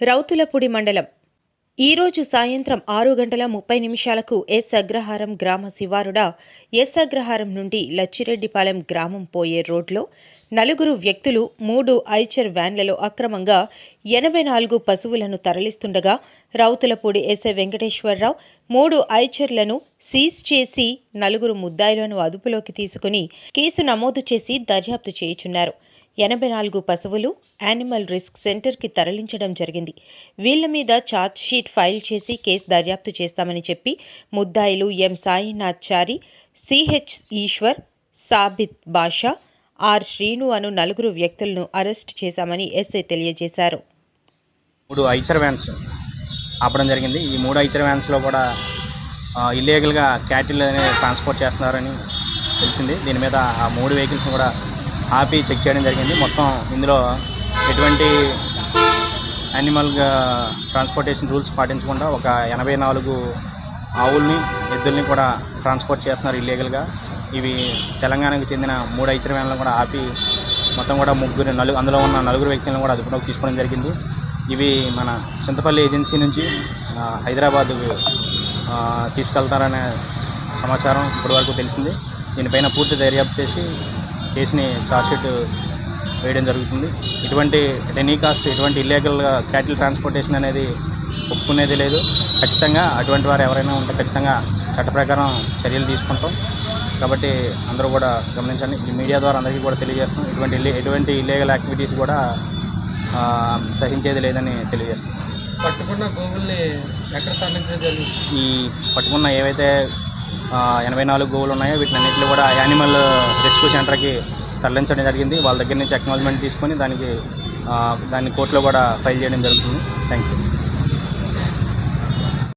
రౌతులపూడి మండలం. ఈరోజు సాయంత్రం ఆరు గంటల ముప్పై నిమిషాలకు ఎస్ అగ్రహారం గ్రామ శివారుడ ఎస్ అగ్రహారం నుండి లచ్చిరెడ్డిపాలెం గ్రామం పోయే రోడ్లో నలుగురు వ్యక్తులు మూడు ఐచర్ వ్యాన్లలో అక్రమంగా ఎనభై నాలుగు పశువులను తరలిస్తుండగా రౌతులపూడి ఎస్ఐ వెంకటేశ్వరరావు మూడు ఐచర్లను సీజ్ చేసి నలుగురు ముద్దాయిలను అదుపులోకి తీసుకుని కేసు నమోదు చేసి దర్యాప్తు చేయుచున్నారు. ఎనభై నాలుగు పశువులు యానిమల్ రిస్క్ సెంటర్కి తరలించడం జరిగింది. వీళ్ళ మీద షీట్ ఫైల్ చేసి కేసు దర్యాప్తు చేస్తామని చెప్పి ముద్దాయిలు M. Sainath Chari CH Eshwar Sabith Basha R. Srinu అను నలుగురు వ్యక్తులను అరెస్ట్ చేశామని ఎస్ఐ తెలియజేశారు. మూడు ఐచర్ వ్యాన్స్ ఆపడం జరిగింది. ఈ మూడు ఐచర్ వ్యాన్స్లో కూడా ఇల్లీగల్గా క్యాటిల్ అనేది ట్రాన్స్పోర్ట్ చేస్తున్నారని తెలిసింది. దీని మీద ఆ మూడు వెహికల్స్ కూడా ఆపి చెక్ చేయడం జరిగింది. మొత్తం ఇందులో ఎటువంటి యానిమల్ ట్రాన్స్పోర్టేషన్ రూల్స్ పాటించకుండా ఒక ఎనభై నాలుగు ఆవుల్ని ఎద్దుల్ని కూడా ట్రాన్స్పోర్ట్ చేస్తున్నారు ఇల్లీగల్గా. ఇవి తెలంగాణకు చెందిన మూడు ఐచర్ వ్యాన్లను కూడా ఆపి మొత్తం కూడా ముగ్గురు నలుగు అందులో ఉన్న నలుగురు వ్యక్తులను కూడా అదుపులోకి తీసుకోవడం జరిగింది. ఇవి మన చింతపల్లి ఏజెన్సీ నుంచి హైదరాబాద్ తీసుకెళ్తారనే సమాచారం ఇప్పటివరకు తెలిసింది. దీనిపైన పూర్తి దర్యాప్తు చేసి కేసుని ఛార్జ్షీట్ వేయడం జరుగుతుంది. ఇటువంటి ఎనీ కాస్ట్ ఇటువంటి ఇల్లీగల్గా క్యాటిల్ ట్రాన్స్పోర్టేషన్ అనేది ఒప్పుకునేది లేదు. ఖచ్చితంగా అటువంటి వారు ఎవరైనా ఉంటే ఖచ్చితంగా చట్ట ప్రకారం చర్యలు తీసుకుంటాం. కాబట్టి అందరూ కూడా గమనించండి. ఈ మీడియా ద్వారా అందరికీ కూడా తెలియజేస్తాం ఇటువంటి ఇల్లి ఎటువంటి ఇల్లీగల్ యాక్టివిటీస్ కూడా సహించేది లేదని తెలియజేస్తాం పట్టుకున్న గోవుల్ని ఎక్కడ ఈ పట్టుకున్న ఏవైతే ఎనభై నాలుగు గోవులు ఉన్నాయో వీటిని అన్నింటినీ కూడా యానిమల్ రెస్క్యూ సెంటర్కి తరలించడం జరిగింది. వాళ్ళ దగ్గర నుంచి అక్నాలజ్మెంట్ తీసుకొని దానికి దాన్ని కోర్టులో కూడా ఫైల్ చేయడం జరుగుతుంది. Thank you